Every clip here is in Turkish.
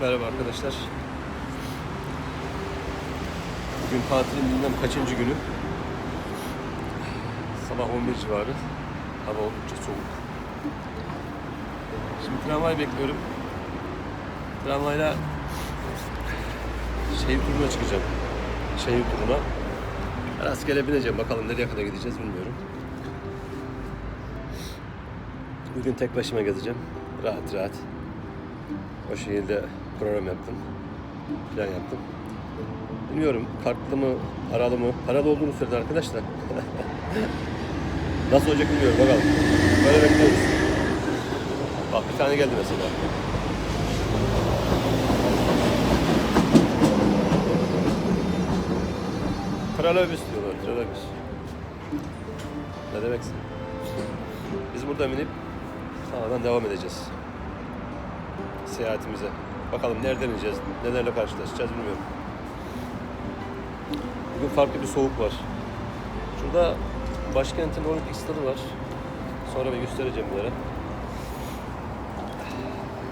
Merhaba arkadaşlar. Bugün tatilin bilmem kaçıncı günü. Sabah 11 civarı. Hava oldukça soğuk. Şimdi tramvay bekliyorum. Tramvayla şehir turuna çıkacağım. Şehir turuna. Rastgele bineceğim. Bakalım nereye kadar gideceğiz bilmiyorum. Bugün tek başıma gezeceğim. Rahat rahat. O şekilde program yaptım. Plan yaptım. Bilmiyorum kartlı mı, paralı mı? Paralı olduğunu söyledi arkadaşlar. Nasıl olacak bilmiyorum bakalım. Böyle bekliyoruz. Bak bir tane geldi mesela. Trolebüs diyorlar, trolebüs. Ne demeksin? Biz burada binip sağdan devam edeceğiz seyahatimize. Bakalım nereden ineceğiz, nelerle karşılaşacağız bilmiyorum. Bugün farklı bir soğuk var. Şurada başkentin olimpik stadı var. Sonra bir göstereceğim yere.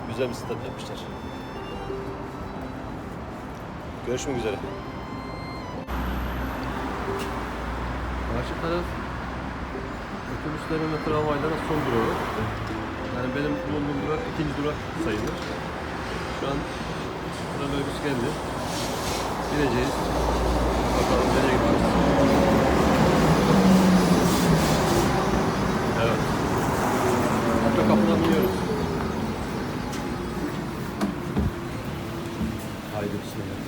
Güzel bir stat yapmışlar. Görüşmek üzere. Karşı taraf otobüslerin ve tramvayların son durağı. Yani benim bulunduğum durak ikinci durak sayılır. Şu an otobüs geldi. Bineceğiz. Bakalım nereye gidiyoruz. Evet. Arka kapıdan biniyoruz. Haydi bismillah.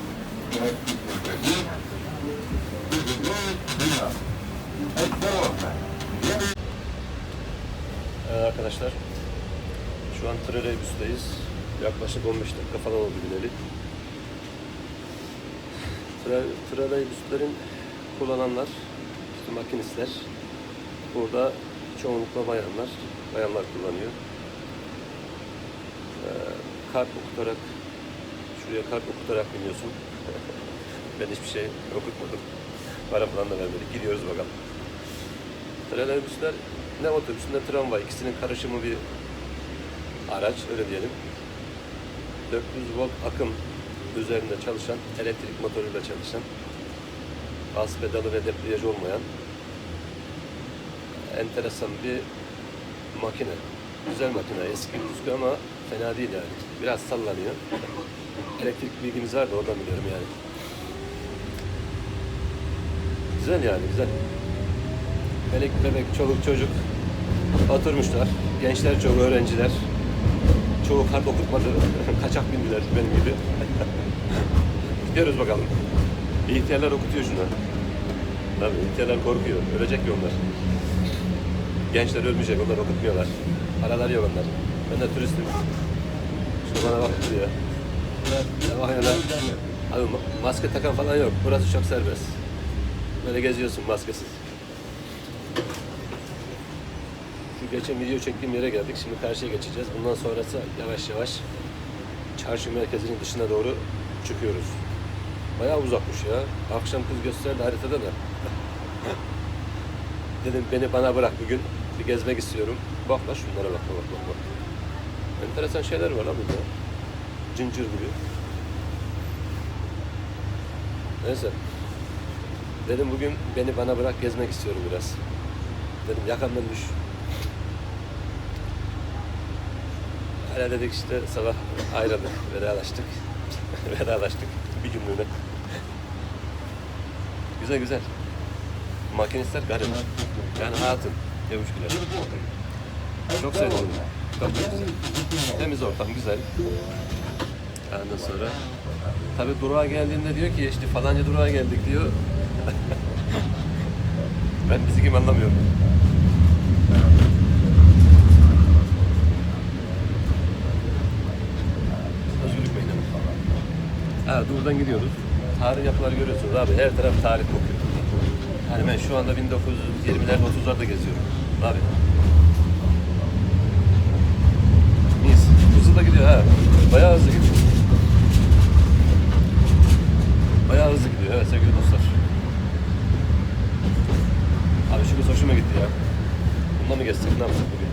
Evet arkadaşlar. Şu an trolleybüsteyiz. Yaklaşık 15 dakika falan oldu bineli. Tra- kullananlar, işte makinistler. Burada çoğunlukla bayanlar, bayanlar kullanıyor. Ee, kart okutarak, şuraya kart okutarak biniyorsun. ben hiçbir şey okutmadım. Para falan da vermedik. Gidiyoruz bakalım. Trolleybüsler ne otobüs ne tramvay ikisinin karışımı bir araç öyle diyelim. 400 volt akım üzerinde çalışan elektrik motoruyla çalışan gaz pedalı ve debriyaj olmayan enteresan bir makine. Güzel makine. Eski püskü ama fena değil yani. Biraz sallanıyor. Elektrik bilgimiz var da oradan biliyorum yani. Güzel yani güzel. Melek bebek, çoluk çocuk oturmuşlar. Gençler çok, öğrenciler. Çoğu kart okutmadı. Kaçak bindiler benim gibi. Gidiyoruz bakalım. İhtiyarlar okutuyor şunu. Tabii ihtiyarlar korkuyor. Ölecek ya onlar. Gençler ölmeyecek, onlar okutmuyorlar. Paralar yok onlar. Ben de turistim. Şuna bana bak ya. Ne bakıyorsun lan? Abi ma- maske takan falan yok. Burası çok serbest. Böyle geziyorsun maskesiz. Şu geçen video çektiğim yere geldik. Şimdi karşıya geçeceğiz. Bundan sonrası yavaş yavaş çarşı merkezinin dışına doğru çıkıyoruz. Bayağı uzakmış ya. Akşam kız gösterdi haritada da. Dedim beni bana bırak bugün. Bir gezmek istiyorum. Bak la şunlara bak bak bak bak. Enteresan şeyler var lan burada. Cincir gibi. Neyse. Dedim bugün beni bana bırak gezmek istiyorum biraz. Dedim yakamdan düş. Hala dedik işte sabah ayrıldık, vedalaştık. vedalaştık bir günlüğüne. güzel güzel. Makinistler garip. Yani hatun, yavuşkiler. Çok sevdim. Çok güzel. Temiz ortam, güzel. Ondan sonra tabi durağa geldiğinde diyor ki işte falanca durağa geldik diyor. ben bizi kim anlamıyorum. Ha buradan gidiyoruz. Tarih yapıları görüyorsunuz abi. Her taraf tarih kokuyor. Yani ben şu anda 1920'lerde 30'larda geziyorum. Abi. Mis. Hızlı da gidiyor ha. Bayağı hızlı gidiyor. Bayağı hızlı gidiyor evet sevgili dostlar. Abi şu kız hoşuma gitti ya. Bununla mı gezsek ne yapsak bugün?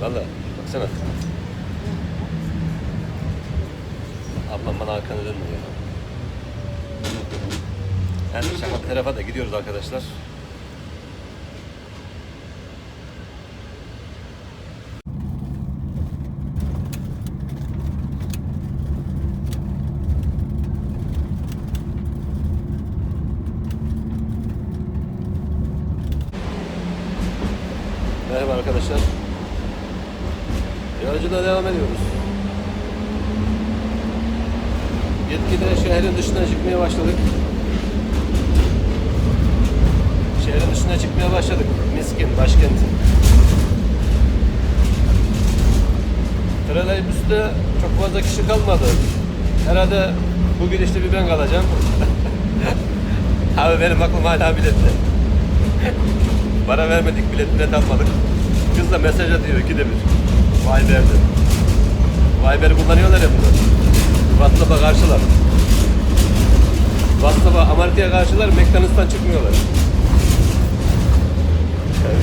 Valla baksana. Lan bana arkanı dönme ya. Yani şaka bir tarafa da gidiyoruz arkadaşlar. Merhaba arkadaşlar. Yolculuğa devam ediyoruz. Yetkili şehrin dışına çıkmaya başladık. Şehrin dışına çıkmaya başladık. Miskin, başkentin. Trolleybüste çok fazla kişi kalmadı. Herhalde bu gidişte bir ben kalacağım. Abi benim aklım hala bilette. Para vermedik, bilet bilet almadık. Kız da mesaj atıyor ikide bir. Viber'de. Viber'i kullanıyorlar ya burada. WhatsApp'a karşılar. WhatsApp'a Amerika'ya karşılar, McDonald's'tan çıkmıyorlar.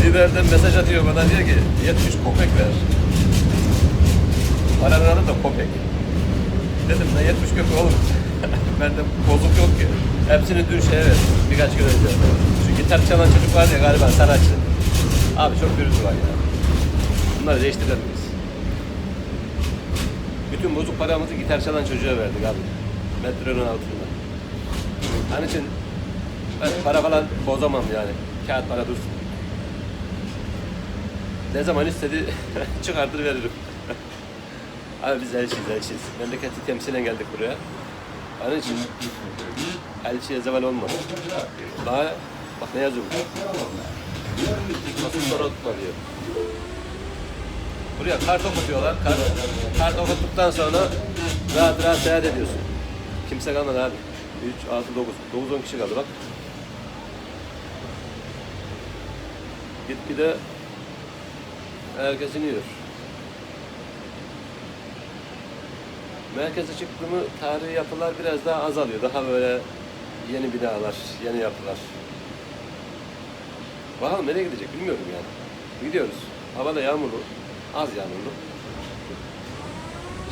Viber'den mesaj atıyor bana diyor ki 70 kopek ver. Adı da kopek. Dedim ne 70 köpek oğlum. Bende bozuk yok ki. Hepsini dün şeye verdim birkaç gün önce. Şu gitar çalan çocuk var ya galiba sanatçı. Abi çok gürültü var ya. Bunları değiştirelim biz. Bütün bozuk paramızı gitar çalan çocuğa verdik abi. Metronun altında. Onun için ben para falan bozamam yani. Kağıt para dursun. Ne zaman istedi çıkartır veririm. Abi biz elçiyiz elçiyiz. Memleketi temsilen geldik buraya. Onun için elçiye zeval olmaz. Daha bak ne yazıyor. Nasıl sonra tutma diyor. Buraya kart okutuyorlar. Kart, kart okuttuktan sonra rahat rahat seyahat ediyorsun. Kimse kalmadı abi. 3, 6, 9. 9, 10 kişi kaldı bak. Gitgide herkes iniyor. Merkeze çıktı tarihi yapılar biraz daha azalıyor. Daha böyle yeni binalar, yeni yapılar. Bakalım nereye gidecek bilmiyorum yani. Gidiyoruz. Hava da yağmurlu. Az yağmurlu.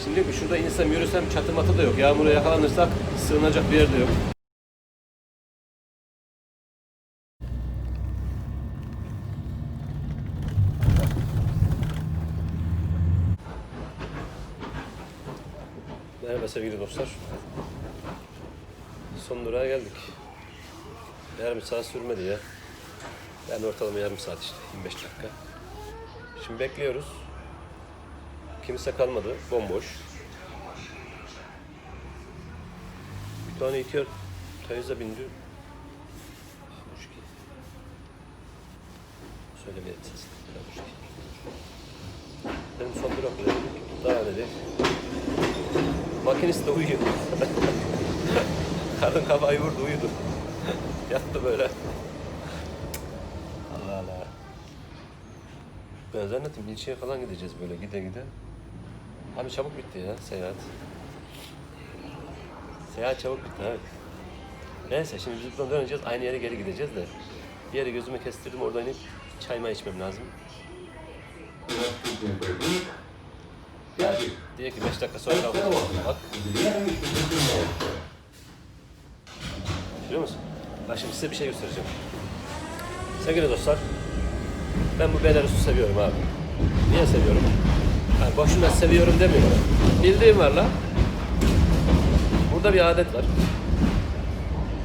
Şimdi şurada insem yürüsem çatı matı da yok. Yağmura yakalanırsak sığınacak bir yer de yok. Merhaba sevgili dostlar. Son durağa geldik. Yarım saat sürmedi ya. Yani ortalama yarım saat işte, 25 dakika. Şimdi bekliyoruz. Kimse kalmadı, bomboş. Bir tane ihtiyar teyze bindi. Hoş ki. Söylemeye ses. Hoş ki. Benim son durak bile. Daha dedi. Makinist de uyuyor. Kadın kafayı vurdu uyudu. Yattı böyle. Allah Allah. Ben zannettim ilçeye falan gideceğiz böyle gide gide. Abi çabuk bitti ya seyahat. Seyahat çabuk bitti evet. Neyse şimdi biz buradan döneceğiz aynı yere geri gideceğiz de. Bir yere gözüme kestirdim oradan inip çay may içmem lazım. Diye ki 5 dakika sonra. Bak Biliyor musun? Bak şimdi size bir şey göstereceğim. Sevgili dostlar, ben bu Belarus'u seviyorum abi. Niye seviyorum? Yani boşuna seviyorum demiyorum. Bildiğim var la. Burada bir adet var.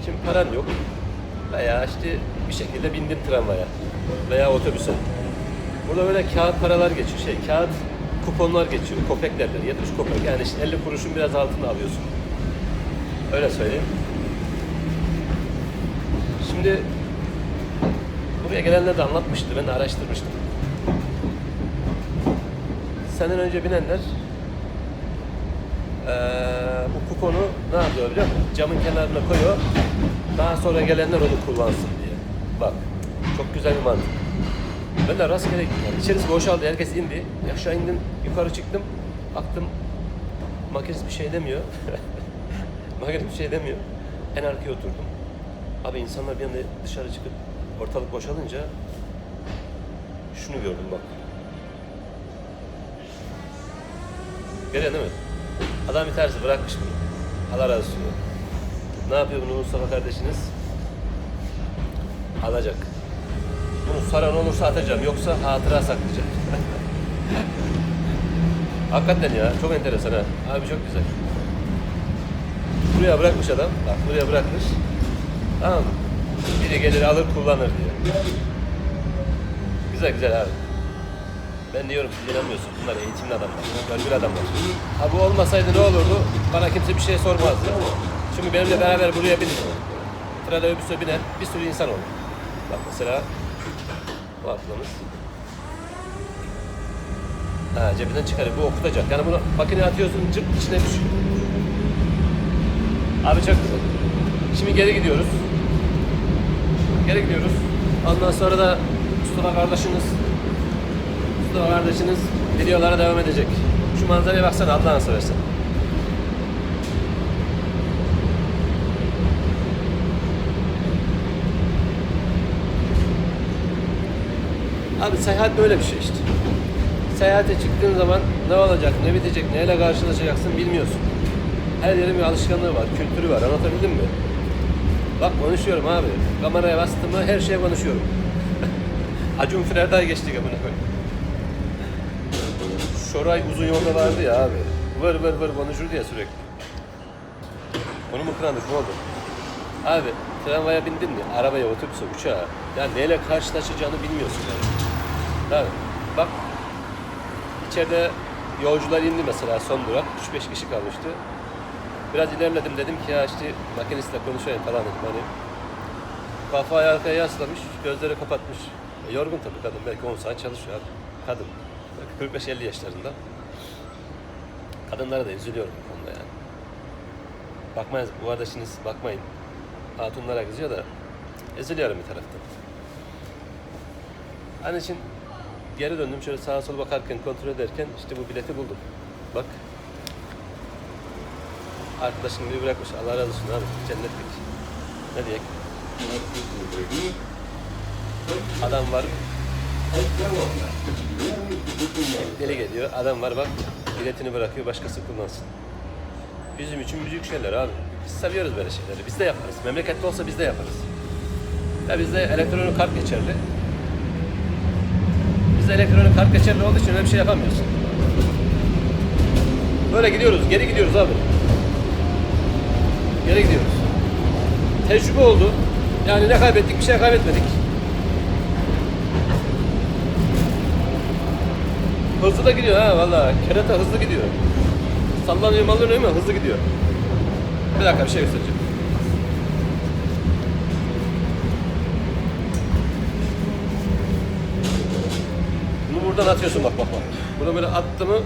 Şimdi paran yok. Veya işte bir şekilde bindim tramvaya veya otobüse. Burada böyle kağıt paralar geçiyor. Şey, kağıt kuponlar geçiyor. Kopek derler. 70 kopek. Yani işte 50 kuruşun biraz altında alıyorsun. Öyle söyleyeyim. Şimdi buraya gelenler de anlatmıştı. Ben de araştırmıştım. Senden önce binenler eee, bu kuponu ne yapıyor biliyor musun? Camın kenarına koyuyor. Daha sonra gelenler onu kullansın diye. Bak çok güzel bir mantık. Ben de rastgele gittim. Yani içerisi boşaldı. Herkes indi. Aşağı indim. Yukarı çıktım. Baktım makinist bir şey demiyor. makinist bir şey demiyor. En arkaya oturdum. Abi insanlar bir anda dışarı çıkıp ortalık boşalınca şunu gördüm bak. Görüyorsun değil mi? Adam bir tanesi bırakmış bunu. Allah razı olsun. Ne yapıyor bunu Mustafa kardeşiniz? Alacak. Bunu saran olursa atacağım. Yoksa hatıra saklayacağım. Hakikaten ya. Çok enteresan ha. Abi çok güzel. Buraya bırakmış adam. Bak buraya bırakmış. Tamam mı? Biri gelir alır kullanır diye. Güzel güzel abi. Ben diyorum siz inanmıyorsunuz. Bunlar eğitimli adamlar. Gönül adamlar. Ha bu olmasaydı ne olurdu? Bana kimse bir şey sormazdı. Çünkü benimle beraber buraya binir. Trada öbüsü biner. Bir sürü insan olur. Bak mesela bu. Ha cebinden çıkarıyor. Bu okutacak. Yani bunu makineye atıyorsun cırt içine düşüyor. Abi çok güzel. Şimdi geri gidiyoruz. Geri gidiyoruz. Ondan sonra da Mustafa kardeşiniz Mustafa kardeşiniz videolara devam edecek. Şu manzaraya baksana Allah'ını seversen. Abi seyahat böyle bir şey işte. Seyahate çıktığın zaman ne olacak, ne bitecek, neyle karşılaşacaksın bilmiyorsun. Her yerin bir alışkanlığı var, kültürü var. Anlatabildim mi? Bak konuşuyorum abi. Kameraya bastım mı her şeye konuşuyorum. Acun Firerday geçtik amına koyayım. Şoray uzun yolda vardı ya abi. Vır vır vır konuşurdu ya sürekli. Onu mu kırandık ne oldu? Abi tramvaya bindin mi? Arabaya, otobüse, uçağa. Ya neyle karşılaşacağını bilmiyorsun yani. Abi bak içeride yolcular indi mesela son durak. 3-5 kişi kalmıştı. Biraz ilerledim dedim ki ya işte makinistle konuşayım falan dedim hani. Kafayı arkaya yaslamış, gözleri kapatmış. E, yorgun tabii kadın belki 10 saat çalışıyor abi. Kadın. Belki 45-50 yaşlarında. Kadınlara da üzülüyorum bu konuda yani. Bakmayız, bu arada şimdi bakmayın. Hatunlara kızıyor da üzülüyorum bir taraftan. Onun için geri döndüm şöyle sağa sola bakarken kontrol ederken işte bu bileti buldum. Bak. Arkadaşım bir bırakmış. Allah razı olsun abi. Cennetlik. Ne diyek? Adam var. Deli geliyor. Adam var bak. Biletini bırakıyor. Başkası kullansın. Bizim için büyük şeyler abi. Biz seviyoruz böyle şeyleri. Biz de yaparız. Memlekette olsa biz de yaparız. Ya bizde elektronik kart geçerli. Bizde elektronik kart geçerli olduğu için öyle bir şey yapamıyorsun. Böyle gidiyoruz. Geri gidiyoruz abi. Geri gidiyoruz. Tecrübe oldu. Yani ne kaybettik? Bir şey kaybetmedik. Hızlı da gidiyor ha valla. Kerata hızlı gidiyor. Sallanıyor mallanıyor ama hızlı gidiyor. Bir dakika bir şey göstereceğim. Buradan atıyorsun bak bak bak. Bunu böyle attı mı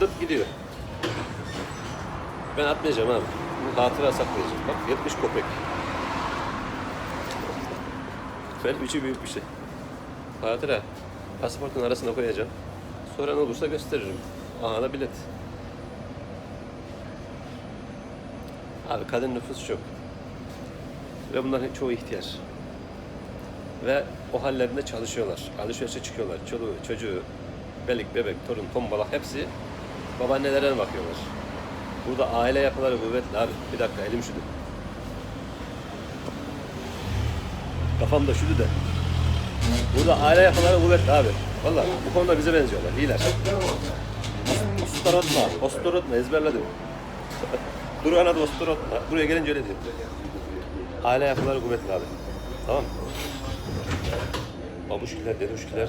dıp gidiyor. Ben atmayacağım abi. Bunu hatıra saklayacağım. Bak 70 kopek. Benim için büyük bir şey. Hatıra. Pasaportun arasına koyacağım. Sonra ne olursa gösteririm. Aha da bilet. Abi kadın nüfus çok. Ve bunların çoğu ihtiyar. Ve o hallerinde çalışıyorlar. Alışverişe çıkıyorlar. Çoluğu, çocuğu, belik, bebek, torun, tombalak hepsi babaannelerine bakıyorlar. Burada aile yapıları kuvvetli abi. Bir dakika elim şudu. Kafam da şudu de. Burada aile yapıları kuvvetli abi. Valla bu konuda bize benziyorlar. İyiler. Ostorotma, ostorotma ezberledim. Durana da ostorotma. Buraya gelince öyle diyorum. Aile yapıları kuvvetli abi. Tamam mı? Babuşkiler, deduşkiler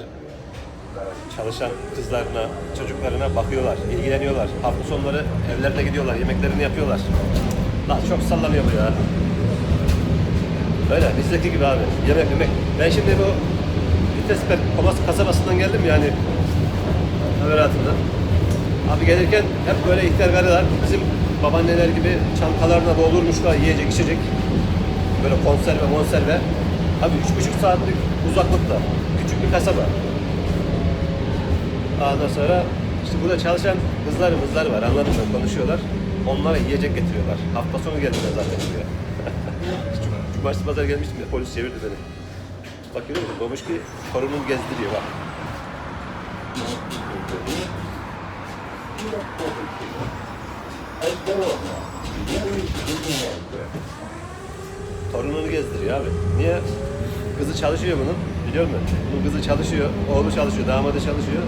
çalışan kızlarına, çocuklarına bakıyorlar, ilgileniyorlar. Hafta sonları evlerine gidiyorlar, yemeklerini yapıyorlar. Lan çok sallanıyor bu ya. Öyle bizdeki gibi abi. Yemek yemek. Ben şimdi bu Vitesper Komas kasabasından geldim yani. Haberatından. Abi gelirken hep böyle ihtiyar karılar bizim babaanneler gibi çantalarına doldurmuşlar yiyecek içecek. Böyle konserve monserve. Abi üç buçuk saatlik uzaklıkta. Küçük bir kasaba. Ondan sonra işte burada çalışan kızlar kızlar var anladın mı? Konuşuyorlar. Onlara yiyecek getiriyorlar. Hafta sonu geldiler zaten buraya. Cum- Cumartesi pazar gelmiştim ya polis çevirdi beni. Bak görüyor musun? Babuş ki torununu gezdiriyor bak. Torununu gezdiriyor abi. Niye? Kızı çalışıyor bunun. Biliyor musun? Bunun kızı çalışıyor, oğlu çalışıyor, damadı çalışıyor.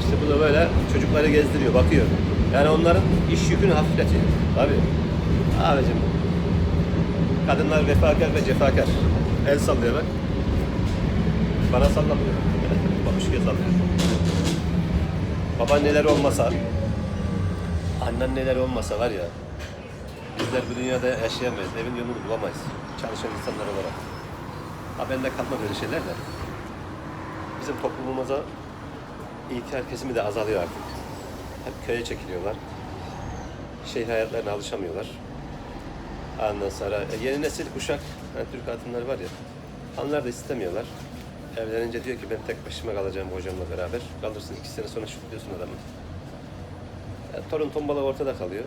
İşte bu da böyle çocukları gezdiriyor, bakıyor. Yani onların iş yükünü hafifletiyor. Tabii. Abicim. Kadınlar vefakar ve cefakar. El sallıyor bak. Bana sallamıyor. Babuşkuya sallıyor. Babaanneler olmasa, anneanneler olmasa var ya, bizler bu dünyada yaşayamayız, evin yolunu bulamayız. Çalışan insanlar olarak. Ha bende kalmadı öyle şeyler de. Bizim toplumumuza ihtiyar kesimi de azalıyor artık. Hep köye çekiliyorlar. Şehir hayatlarına alışamıyorlar. Ondan sonra e, yeni nesil kuşak, hani Türk hatunları var ya, onlar da istemiyorlar. Evlenince diyor ki ben tek başıma kalacağım hocamla beraber. Kalırsın iki sene sonra şutluyorsun adamı. E, torun tombala ortada kalıyor.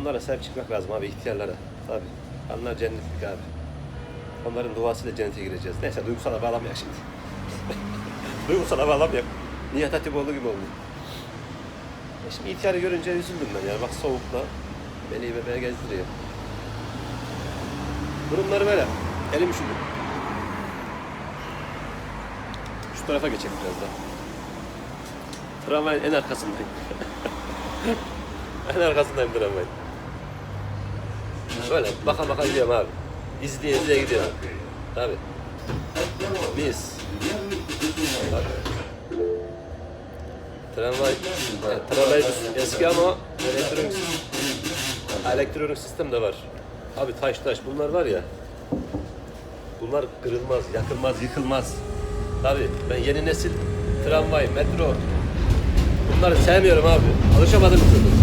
Onlara sahip çıkmak lazım abi ihtiyarlara. Tabii. Onlar cennetlik abi. Onların duasıyla cennete gireceğiz. Neyse duygusala bağlamayak şimdi. duygusala bağlamayak. Nihat Hatipoğlu gibi oldu. E şimdi ihtiyarı görünce üzüldüm ben yani. Bak soğukta beni bebeğe gezdiriyor. Durumları böyle. Elim üşüdü. Şu tarafa geçelim biraz da. Tramvayın en arkasındayım. en arkasındayım tramvayın. Böyle baka baka gidiyorum abi. İzleye izleye gidiyorum. Tabii. Biz. Bak. Tramvay, yani tramvay eski ama elektronik, elektronik sistem de var. Abi taş taş bunlar var ya. Bunlar kırılmaz, yakılmaz, yıkılmaz. Tabii ben yeni nesil tramvay, metro bunları sevmiyorum abi. Alışamadım bir türlü.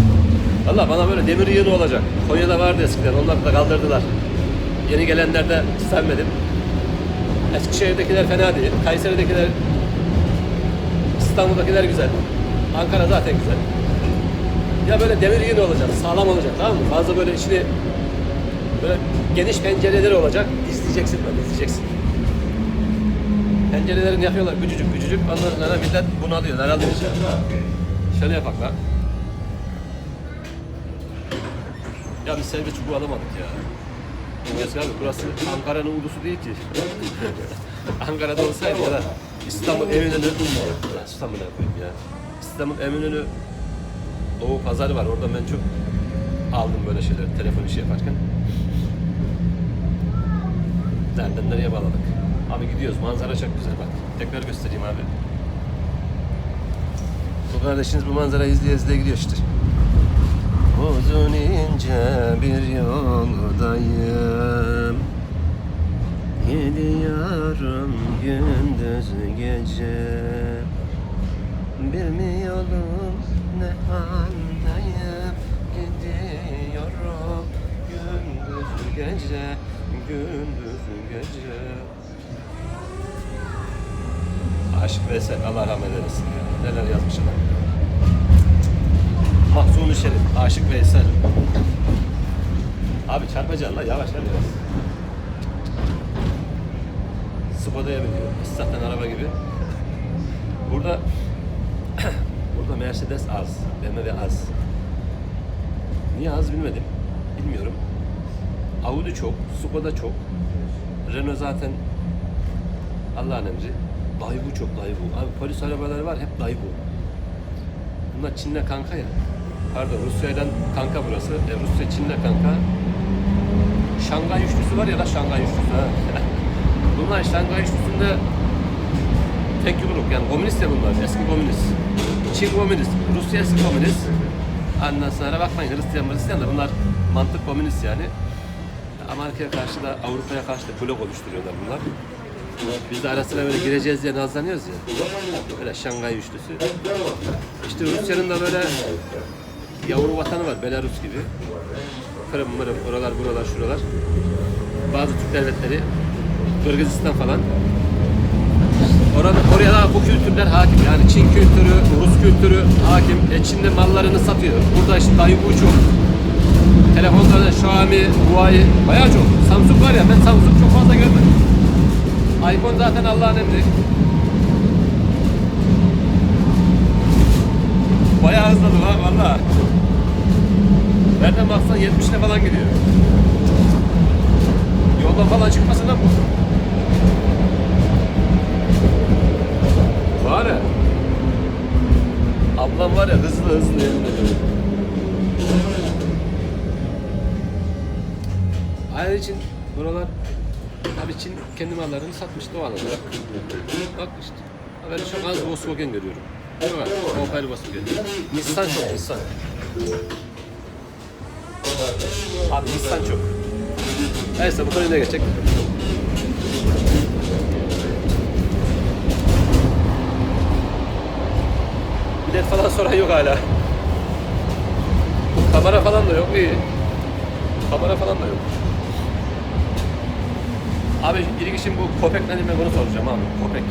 Valla bana böyle demir yığını olacak. Konya'da vardı eskiden, onları da kaldırdılar. Yeni gelenler de. Eskişehir'dekiler fena değil. Kayseri'dekiler, İstanbul'dakiler güzel. Ankara zaten güzel. Ya böyle demir yığını olacak, sağlam olacak tamam mı? Fazla böyle içini böyle geniş pencereleri olacak. İzleyeceksin böyle, izleyeceksin. Pencerelerini yapıyorlar küçücük küçücük. Ondan sonra millet bunu alıyor, herhalde işte. Şöyle yapak lan. Ya biz servis çubuğu alamadık ya. Bilmiyorsun abi burası Ankara'nın ulusu değil ki. Ankara'da olsaydı ya da İstanbul Eminönü, İstanbul'a koyayım ya. İstanbul Eminönü Doğu Pazarı var. Oradan ben çok aldım böyle şeyler telefon işi yaparken. Nereden nereye bağladık? Abi gidiyoruz. Manzara çok güzel bak. Tekrar göstereyim abi. Bu kardeşiniz bu manzarayı izleye izleye gidiyor işte. Uzun ince bir yoldayım Gidiyorum gündüz gece Bilmiyorum ne haldayım Gidiyorum gündüz gece Gündüz gece Aşık Veysel Allah rahmet eylesin. Neler yazmış. Mahzun-ı Şerif, Aşık Veysel. Abi çarpacaksın lan yavaş lan biraz. Skoda'ya biniyor. Zaten araba gibi. Burada burada Mercedes az, BMW az. Niye az bilmedim. Bilmiyorum. Audi çok, Skoda çok. Renault zaten Allah'ın emri. Daewoo çok Daewoo. Abi polis arabaları var hep Daewoo. Bunlar Çin'le kanka ya. Pardon Rusya'yla kanka burası. E, Rusya Çin'le kanka. Şangay üçlüsü var ya da Şangay üçlüsü ha. bunlar Şangay üçlüsünde tek yumruk yani komünist ya bunlar eski komünist. Çin komünist, Rusya eski komünist. Ondan sonra bakmayın Hristiyan Hristiyan da bunlar mantık komünist yani. Amerika'ya karşı da Avrupa'ya karşı da blok oluşturuyorlar bunlar. Biz de ara sıra böyle gireceğiz diye nazlanıyoruz ya. Böyle Şangay üçlüsü. İşte Rusya'nın da böyle yavru vatanı var Belarus gibi. Kırım mırım oralar buralar şuralar. Bazı Türk devletleri Kırgızistan falan. Orada, oraya da bu kültürler hakim. Yani Çin kültürü, Rus kültürü hakim. E Çin'de mallarını satıyor. Burada işte Daewoo çok. Telefonda da Xiaomi, Huawei bayağı çok. Samsung var ya ben Samsung çok fazla görmedim. iPhone zaten Allah'ın emri. Bayağı hızladı ha valla. Nereden baksan 70 ile falan gidiyor. Yoldan falan çıkmasın lan bu. Var ya. Ablam var ya hızlı hızlı yemin ediyorum. Ayrı için buralar tabii Çin kendi mallarını satmış doğal olarak. Bak işte. Ben çok az Volkswagen görüyorum. Çok az. Opel Volkswagen. Nissan çok Nissan. Abi Nissan çok. Neyse bu konuyu ne geçecek? Bilet falan soran yok hala. Kamera falan da yok iyi. Kamera falan da yok. Abi ilk işim bu Kopek nedir ben bunu soracağım abi. Kopek.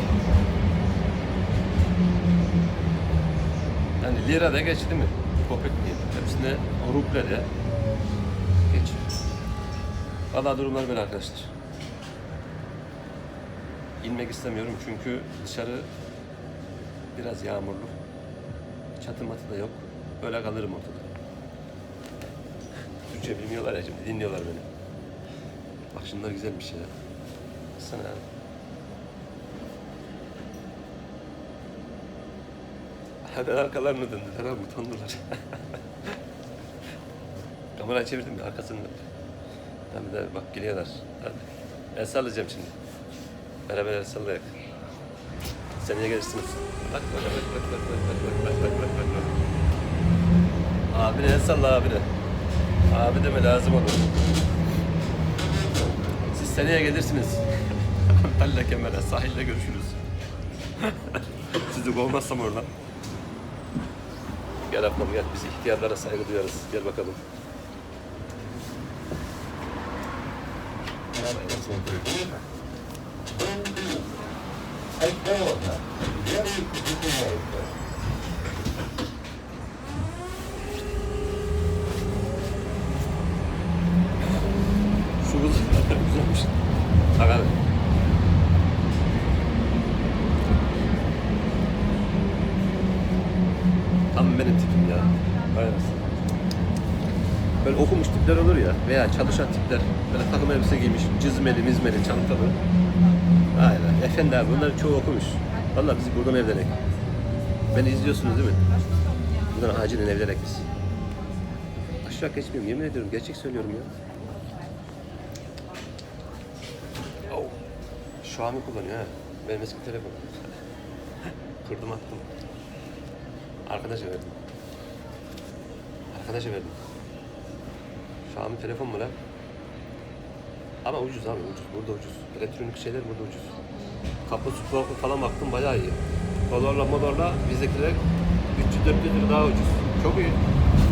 Yani lira da geçti mi? Kopek değil. Hepsine ruble de geç. Valla durumlar böyle arkadaşlar. İnmek istemiyorum çünkü dışarı biraz yağmurlu. Çatı matı da yok. Böyle kalırım ortada. Türkçe bilmiyorlar ya şimdi dinliyorlar beni. Bak şunlar güzelmiş ya. Baksana Hemen arkalarını döndüler abi utandılar. Kamerayı çevirdim ya arkasını döndü. Bir de bak geliyorlar. Hadi. El sallayacağım şimdi. Beraber el sallayak. Seneye gelirsiniz. Bak bak bak bak bak bak bak bak bak bak bak bak. Abine el salla abine. Abi deme lazım olur. Siz seneye gelirsiniz. Antalya Kemer'e sahilde görüşürüz. Sizi kovmazsam oradan. Gel ablam gel. Biz ihtiyarlara saygı duyarız. Gel bakalım. Şu kız güzelmiş. Bak abi. Tam benim tipim ya. Aynen. Böyle okumuş tipler olur ya veya çalışan tipler böyle takım elbise giymiş, cizmeli, mizmeli, çantalı. Aynen. Efendi abi bunların çoğu okumuş. Vallahi bizi buradan evlenek. Beni izliyorsunuz değil mi? Buradan acilen evlenek biz. Aşağı geçmiyorum yemin ediyorum gerçek söylüyorum ya. Oh. Xiaomi kullanıyor ha. Benim eski telefon. Kırdım attım. Arkadaşa verdim. Arkadaşa verdim. Xiaomi telefon mu lan? Ama ucuz abi ucuz. Burada ucuz. Elektronik şeyler burada ucuz. Kapısı kulaklık falan baktım bayağı iyi. Dolarla molarla bizdekiler 300-400 lira daha ucuz. Çok iyi.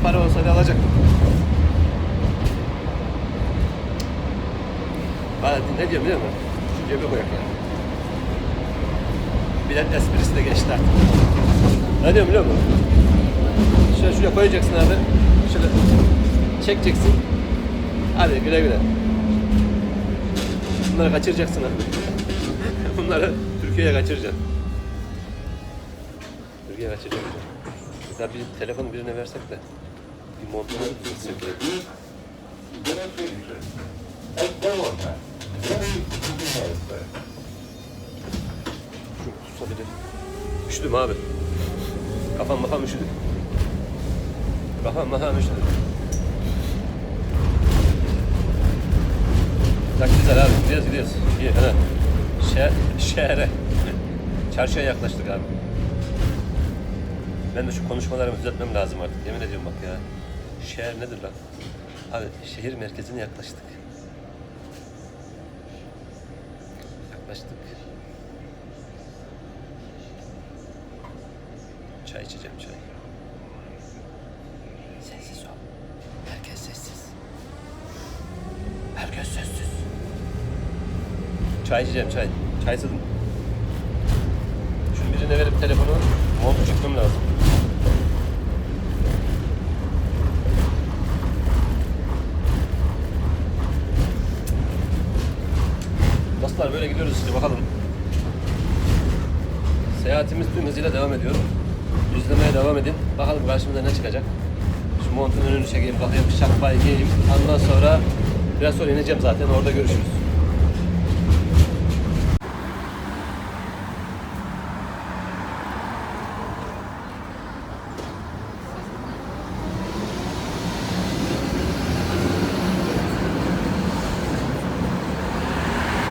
Para olsaydı alacaktım. Ben ne diyorum biliyor musun? Şu cebe koyak ya. Bilet esprisi de geçti artık. Ne diyorum biliyor musun? Şöyle şuraya koyacaksın abi. Şöyle çekeceksin. Hadi güle güle. Bunları kaçıracaksın abi. Bunları Türkiye'ye kaçıracaksın. Türkiye'ye kaçıracaksın. Mesela bir telefonu birine versek de bir montunu gitsek susabilir. Üşüdüm abi. Kafam makam üşüdü. Kafam makam üşüdü. Bak güzel abi. Gidiyoruz gidiyoruz. İyi he. Şehre, şehre. Çarşıya yaklaştık abi. Ben de şu konuşmalarımı düzeltmem lazım artık. Yemin ediyorum bak ya. Şehir nedir lan? Abi şehir merkezine yaklaştık. Yaklaştık. Çay içeceğim çay. Sessiz ol. Herkes sessiz. Herkes sessiz. Çay içeceğim çay. Çaysız mı? Şunu birine verip telefonu montu çıkmam lazım. Dostlar böyle gidiyoruz işte bakalım. Seyahatimiz tüm hızıyla devam ediyor. İzlemeye devam edin. Bakalım karşımıza ne çıkacak. Montun önünü çekeyim, kafaya bir şapkayı giyeyim. Ondan sonra biraz sonra ineceğim zaten orada görüşürüz.